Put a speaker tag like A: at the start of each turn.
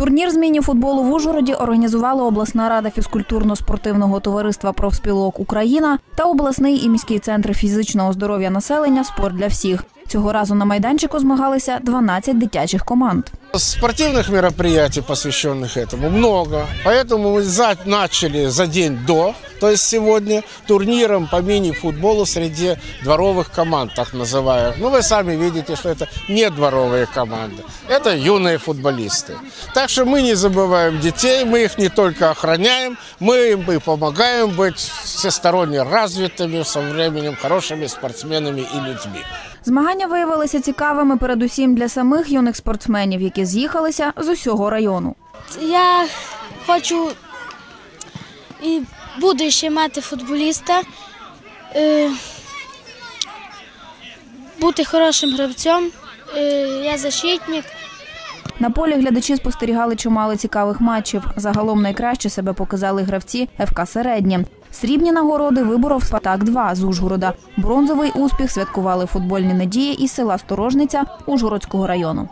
A: Турнір з міні-футболу в Ужгороді організувала обласна рада фізкультурно-спортивного товариства профспілок Україна та обласний і міський центр фізичного здоров'я населення Спорт для всіх. Цього разу на майданчику змагалися 12 дитячих команд.
B: Спортивных мероприятий, посвященных этому, много. Поэтому мы за- начали за день до, то есть сегодня, турниром по мини-футболу среди дворовых команд, так называемых. Ну, вы сами видите, что это не дворовые команды, это юные футболисты. Так что мы не забываем детей, мы их не только охраняем, мы им и помогаем быть всесторонне развитыми, со временем хорошими спортсменами и людьми.
A: Змагання виявилися цікавими передусім для самих юних спортсменів, які з'їхалися з усього району.
C: Я хочу і буду ще мати футболіста, е, бути хорошим гравцем. Е, я защитник.
A: На полі глядачі спостерігали чимало цікавих матчів. Загалом найкраще себе показали гравці ФК Середнє. Срібні нагороди виборов Спартак 2 з Ужгорода. Бронзовий успіх святкували футбольні надії із села Сторожниця Ужгородського району.